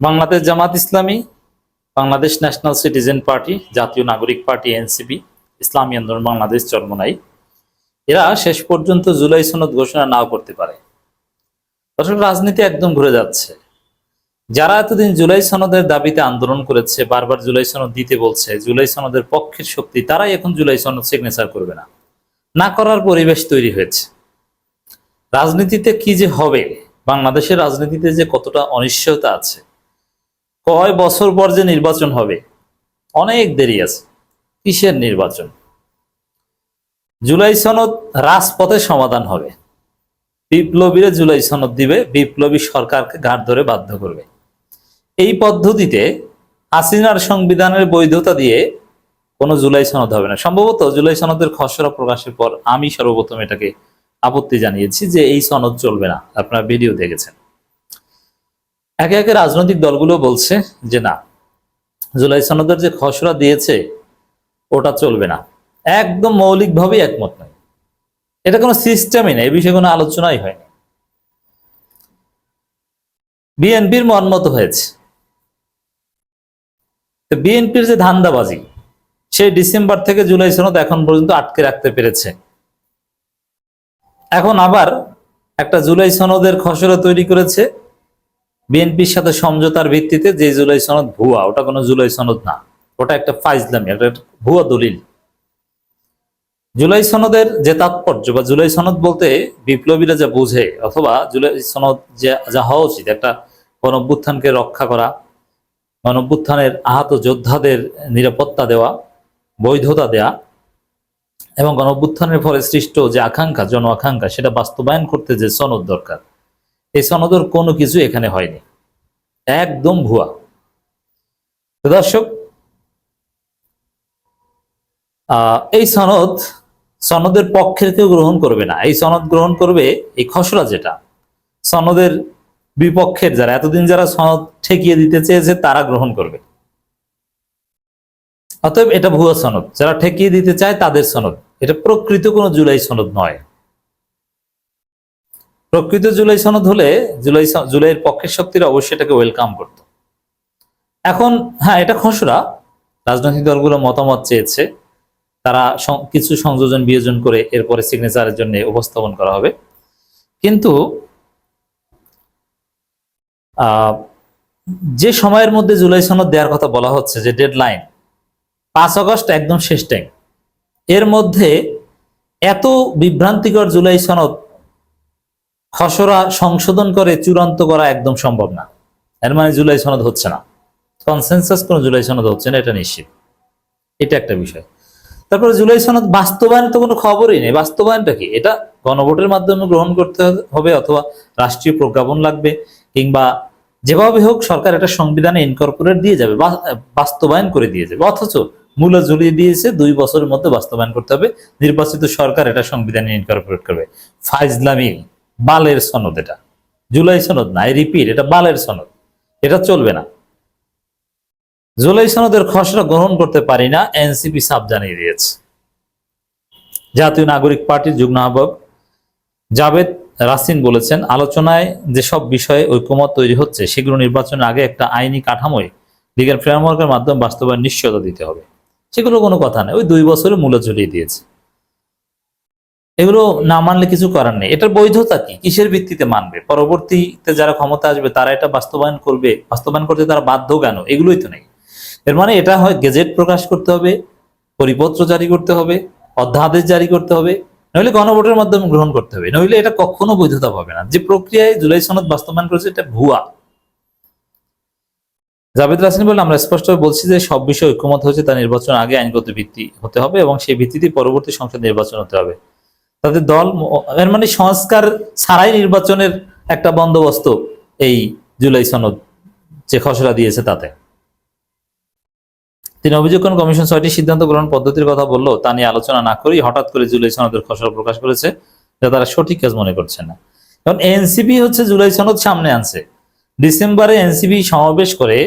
Bangladesh Jamaat Islami, Bangladesh national citizen party, জাতীয় নাগরিক party, NCP, ইসলামী আন্দোলন, বাংলাদেশ চরমনাই। এরা শেষ পর্যন্ত জুলাই সনদ ঘোষণা নাও করতে পারে। দর্শক, রাজনীতি একদম ঘুরে যাচ্ছে। যারা এতদিন জুলাই সনদের দাবিতে আন্দোলন করেছে, বারবার জুলাই সনদ দিতে বলছে, জুলাই সনদের পক্ষের শক্তি, তারাই এখন জুলাই সনদ সিগনেচার করবে না। না করার পরিবেশ তৈরি হয়েছে। রাজনীতিতে কি যে হবে, বাংলাদেশের রাজনীতিতে যে কতটা অনিশ্চয়তা আছে কয় বছর পর যে নির্বাচন হবে? অনেক দেরি আছে। কিসের নির্বাচন? জুলাই সনদ রাজপথে সমাধান হবে। বিপ্লবীরা জুলাই সনদ দিবে, বিপ্লবী সরকারকে ঘাট ধরে বাধ্য করবে। এই পদ্ধতিতে হাসিনার সংবিধানের বৈধতা দিয়ে কোনো জুলাই সনদ হবে না। সম্ভবত জুলাই সনদের খসড়া প্রকাশের পর আমি সর্বপ্রথম এটাকে আপত্তি জানিয়েছি যে এই সনদ চলবে না। আপনারা ভিডিও দেখেছেন। একে একে রাজনৈতিক দলগুলো বলছে যে না, জুলাই সনদের যে খসড়া দিয়েছে, ওটা চলবে না। একদম মৌলিকভাবেই একমত নয়। এটা কোনো সিস্টেমই নেই, এ বিষয়ে কোনো আলোচনাই হয়নি। বিএনপির মনমত হয়েছে। বিএনপির যে ধান্দাবাজি, সেই ডিসেম্বর থেকে জুলাই সনদ এখন পর্যন্ত আটকে রাখতে পেরেছে। এখন আবার একটা জুলাই সনদের খসড়া তৈরি করেছে। বিএনপির সাথে সমঝোতার ভিত্তিতে যে জুলাই সনদ ভুয়া, ওটা কোনো জুলাই সনদ না। ওটা একটা ফাইজলামি ভুয়া দলিল। জুলাই সনদের যে তাৎপর্য বা জুলাই সনদ বলতে বিপ্লবীরা যা বোঝে, অথবা জুলাই সনদ যে, যা হওয়া উচিত, একটা গণঅভ্যুত্থানকে রক্ষা করা, গণঅভ্যুত্থানের আহত যোদ্ধাদের নিরাপত্তা দেওয়া, বৈধতা দেয়া, এবং গণঅভ্যুত্থানের ফলে সৃষ্ট যে আকাঙ্ক্ষা, জন আকাঙ্ক্ষা, সেটা বাস্তবায়ন করতে যে সনদ দরকার। এই সনদের কোনো কিছু এখানে হয়নি। একদম ভুয়া। দর্শক এই সনদ সনদের পক্ষের কেউ গ্রহণ করবে না। এই সনদ গ্রহণ করবে এই খসড়া যেটা, সনদের বিপক্ষের যারা, এতদিন যারা সনদ ঠেকিয়ে দিতে চেয়েছে, তারা গ্রহণ করবে। অতএব এটা ভুয়া সনদ। যারা ঠেকিয়ে দিতে চায়, তাদের সনদ। এটা প্রকৃত কোনো জুলাই সনদ নয়। প্রকৃত জুলাই সনদ হলে জুলাই জুলাইয়ের পক্ষের শক্তিরা অবশ্যই এটাকে ওয়েলকাম করত। এখন হ্যাঁ এটা খসড়া। রাজনৈতিক দলগুলো মতামত চেয়েছে। তারা কিছু সংযোজন বিয়োজন করে এরপরে সিগনেচারের জন্য উপস্থাপন করা হবে। কিন্তু যে সময়ের মধ্যে জুলাই সনদ দেওয়ার কথা বলা হচ্ছে, যে ডেডলাইন পাঁচ আগস্ট একদম শেষ টাইম এর মধ্যে এত বিভ্রান্তিকর জুলাই সনদ খসড়া সংশোধন করে চূড়ান্ত করা একদম সম্ভব না। এর মানে জুলাই সনদ হচ্ছে না। কনসেনসাস কোনো জুলাই সনদ হচ্ছে না, এটা নিশ্চিত। এটা একটা বিষয়। তারপরে জুলাই সনদ বাস্তবায়ন তো কোনো খবরই নেই। বাস্তবায়নটা কি? এটা গণভোটের মাধ্যমে গ্রহণ করতে হবে অথবা রাষ্ট্রীয় প্রজ্ঞাপন লাগবে কিংবা যেভাবে হোক সরকার একটা সংবিধানে ইনকর্পোরেট দিয়ে যাবে বাস্তবায়ন করে দিয়ে যাবে। অথচ মূল্য ঝুলিয়ে দিয়েছে, দুই বছরের মধ্যে বাস্তবায়ন করতে হবে। নির্বাচিত সরকার এটা সংবিধানে ইনকর্পোরেট করবে। ফাইজলামি বালের সনদ এটা। জুলাই সনদ না রিপিট, এটা বালের সনদ। এটা চলবে না। জুলাই সনদের খসড়া গ্রহণ করতে পারি না, এনসিপি সাপ জানিয়ে দিয়েছে। জাতীয় নাগরিক পার্টির যুগ্ম আহ্বায়ক জাভেদ রাসিন বলেছেন, আলোচনায় যেসব বিষয়ে ঐক্যমত তৈরি হচ্ছে, সেগুলো নির্বাচনের আগে একটা আইনি কাঠামোয় লিগাল ফ্রেমওয়ার্কের মাধ্যমে বাস্তবায়ন নিশ্চয়তা দিতে হবে। সেগুলো কোনো কথা নেই ওই দুই বছরে মূল্য ঝুলিয়ে দিয়েছে। এগুলো না মানলে কিছু করার নেই। এটার বৈধতা কি? কিসের ভিত্তিতে মানবে? পরবর্তীতে যারা ক্ষমতা আসবে, তারা এটা বাস্তবায়ন করবে। বাস্তবায়ন করতে তারা বাধ্য কেন? এগুলোই তো নেই। এর মানে এটা হয় গেজেট প্রকাশ করতে হবে, পরিপত্র জারি করতে হবে, অধ্যাদেশ জারি করতে হবে, নইলে গণভোটের মাধ্যমে গ্রহণ করতে হবে। নইলে এটা কখনো বৈধতা পাবে না। যে প্রক্রিয়ায় জুলাই সনদ বাস্তবায়ন করেছে, এটা ভুয়া। জাভেদ রাসিন বলে আমরা স্পষ্টভাবে বলছি যে সব বিষয়ে ঐক্যমত হয়েছে, তা নির্বাচন আগে আইনগত ভিত্তি হতে হবে এবং সেই ভিত্তিতে পরবর্তী সংসদ নির্বাচন হতে হবে। তাদের দল এর মানে সংস্কার ছাড়াই নির্বাচনের একটা বন্দোবস্ত এই জুলাই সনদ যে খসড়া দিয়েছে তাতে। তিনি অভিযোগ করেন, কমিশন ছয়টি সিদ্ধান্ত গ্রহণ পদ্ধতির কথা বলল তা নিয়ে আলোচনা না করেই হঠাৎ করে জুলাই সনদের খসড়া প্রকাশ করেছে যা তারা সঠিক কাজ মনে করছে না। কারণ এনসিপি হচ্ছে জুলাই সনদ সামনে আনছে। ডিসেম্বরে এনসিপি সমাবেশ করে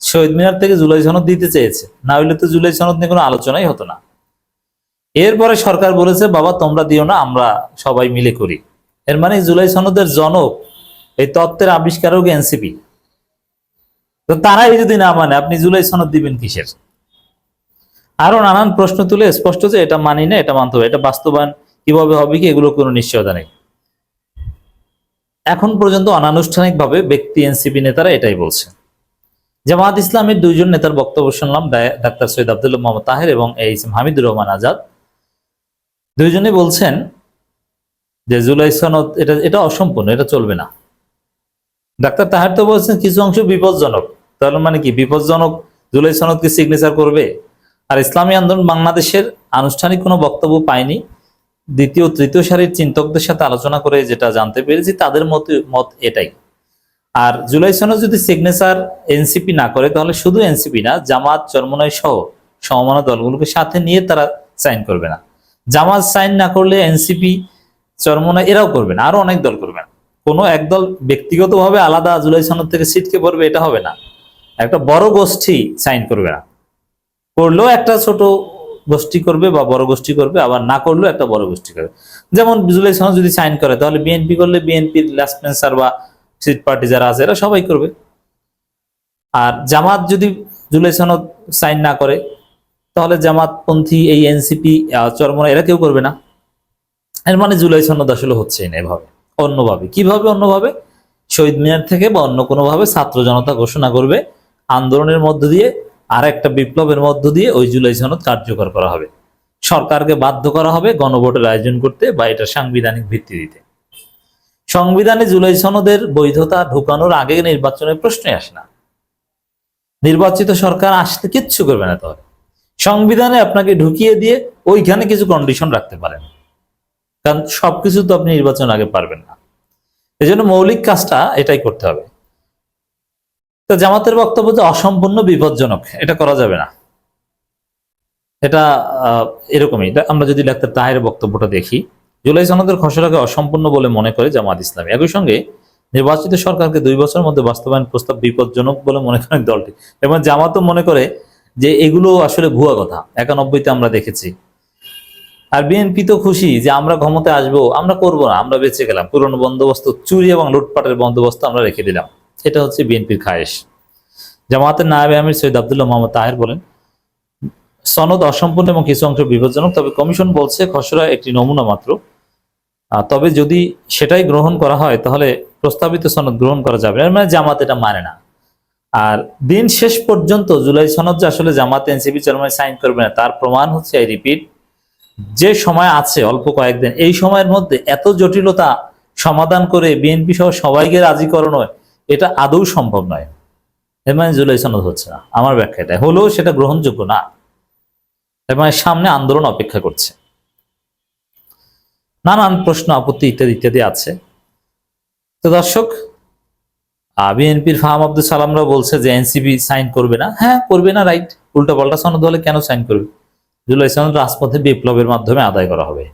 শহীদ মিনার থেকে জুলাই সনদ দিতে চেয়েছে। না হইলে তো জুলাই সনদ নিয়ে কোনো আলোচনাই হতো না। এরপরে সরকার বলেছে, বাবা, তোমরা দিও না, আমরা সবাই মিলে করি। এর মানে জুলাই সনদের জনক এই তত্ত্বের আবিষ্কারক এনসিপি। তো তারাই যদি না মানে আপনি জুলাই সনদ দিবেন কিসের? আরও নানান প্রশ্ন তুলে স্পষ্ট যে এটা মানি না, এটা মানতে হবে, এটা বাস্তবায়ন কীভাবে হবে কি এগুলো কোনো নিশ্চয়তা নেই। এখন পর্যন্ত অনানুষ্ঠানিকভাবে ব্যক্তি এনসিপি নেতারা এটাই বলছে। জামাত ইসলামের দুইজন নেতার বক্তব্য শুনলাম ডাক্তার সৈয়দ আব্দুল্লাহ মোহাম্মদ তাহের এবং এইচ এম হামিদুর রহমান আজাদ। দুইজনে বলছেন যে জুলাই সনদ, এটা এটা অসম্পূর্ণ, এটা চলবে না। ডাক্তার তাহার তো বলছেন কিছু অংশ বিপজ্জনক। তাহলে মানে কি, বিপজ্জনক জুলাই সনদকে সিগনেচার করবে? আর ইসলামী আন্দোলন বাংলাদেশের আনুষ্ঠানিক কোনো বক্তব্য পায়নি। দ্বিতীয়, তৃতীয় সারির চিন্তকদের সাথে আলোচনা করে যেটা জানতে পেরেছি, তাদের মত মত এটাই। আর জুলাই সনদ যদি সিগনেচার এনসিপি না করে, তাহলে শুধু এনসিপি না, জামাত, চরমনাই সহ সমমানা দলগুলোকে সাথে নিয়ে তারা সাইন করবে না। জামাত সাইন না করলে এনসিপি চরমনা এরাও করবে না, আরও অনেক দল করবে না। কোনো একদল ব্যক্তিগতভাবে আলাদা জুলাই সনদ থেকে সিটকে পড়বে, এটা হবে না। একটা বড় গোষ্ঠী সাইন করবে না। করলেও একটা ছোট গোষ্ঠী করবে বা বড় গোষ্ঠী করবে, আবার না করলেও একটা বড় গোষ্ঠী করবে। যেমন জুলাই সনদ যদি সাইন করে, তাহলে বিএনপি করলে বিএনপির লেসপেন্সার বা সিট পার্টি যারা আছে, এরা সবাই করবে। আর জামাত যদি জুলাই সনদ সাইন না করে তাহলে জামাতপন্থী এই এনসিপি চরমরা এরা কেউ করবে না। এর মানে জুলাই সনদ আসলে হচ্ছেই না এভাবে, অন্যভাবে। কীভাবে অন্যভাবে? শহীদ মিনার থেকে বা অন্য কোনোভাবে ছাত্র জনতা ঘোষণা করবে, আন্দোলনের মধ্য দিয়ে, আর একটা বিপ্লবের মধ্য দিয়ে ওই জুলাই সনদ কার্যকর করা হবে। সরকারকে বাধ্য করা হবে গণভোটের আয়োজন করতে বা এটা সাংবিধানিক ভিত্তি দিতে। সংবিধানে জুলাই সনদের বৈধতা ঢুকানোর আগে নির্বাচনের প্রশ্নই আসে না। নির্বাচিত সরকার আসতে কিচ্ছু করবে না তাহলে। সংবিধানে আপনাকে ঢুকিয়ে দিয়ে ওইখানে কিছু কন্ডিশন রাখতে পারেন। কারণ সবকিছু তো আপনি নির্বাচন আগে পারবেন না। এই জন্য মৌলিক কাজটা এটাই করতে হবে। তো জামাতের বক্তব্য যে অসম্পূর্ণ, বিপজ্জনক, এটা করা যাবে না। এটা এরকমই। আমরা যদি ডাক্তার তাহের বক্তব্যটা দেখি, জুলাই সনদের খসড়াকে অসম্পূর্ণ বলে মনে করে জামাত ইসলামী। একই সঙ্গে নির্বাচিত সরকারকে দুই বছরের মধ্যে বাস্তবায়ন প্রস্তাব বিপজ্জনক বলে মনে করেন দলটি। এবং জামাতও মনে করে যে এগুলো আসলে ভুয়া কথা। একানব্বইতে আমরা দেখেছি। আর বিএনপি তো খুশি যে আমরা ক্ষমতায় আসব, আমরা করব না, আমরা বেঁচে গেলাম। পুরনো বন্দোবস্ত, চুরি এবং লুটপাটের বন্দোবস্ত আমরা রেখে দিলাম। এটা হচ্ছে বিএনপির খায়েশ। জামাতের নায়েব আমির সৈয়দ আব্দুল্লাহ মোহাম্মদ তাহের বলেন, সনদ অসম্পূর্ণ এবং কিছু অংশ বিপজ্জনক, তবে কমিশন বলছে খসড়া একটি নমুনা মাত্র। তবে যদি সেটাই গ্রহণ করা হয়, তাহলে প্রস্তাবিত সনদ গ্রহণ করা যাবে না। মানে জামাত এটা মানে না। আর দিন শেষ পর্যন্ত জুলাই সনদ যে আসলে জামাত এনসিপি চরমায় সাইন করবে না, তার প্রমাণ হচ্ছে এই রিপিট যে সময় আছে, অল্প কয়েকদিন, এই সময়ের মধ্যে এত জটিলতা সমাধান করে বিএনপি সহ সবাইকে রাজি করানো, এটা আদৌ সম্ভব নয়। এর মানে জুলাই সনদ হচ্ছে না। আমার ব্যাখ্যা এটা হলেও সেটা গ্রহণযোগ্য না। মানে সামনে আন্দোলন অপেক্ষা করছে। নানান প্রশ্ন, আপত্তি ইত্যাদি ইত্যাদি আছে। তো দর্শক বিএনপির ফাহাম আব্দুল সালামরা বলছে যে এনসিপি সাইন করবে না। হ্যাঁ করবে না, রাইট। উল্টা পাল্টা সনদ হলে কেন সাইন করবে? জুলাই সনদ রাজপথে বিপ্লবের মাধ্যমে আদায় করা হবে।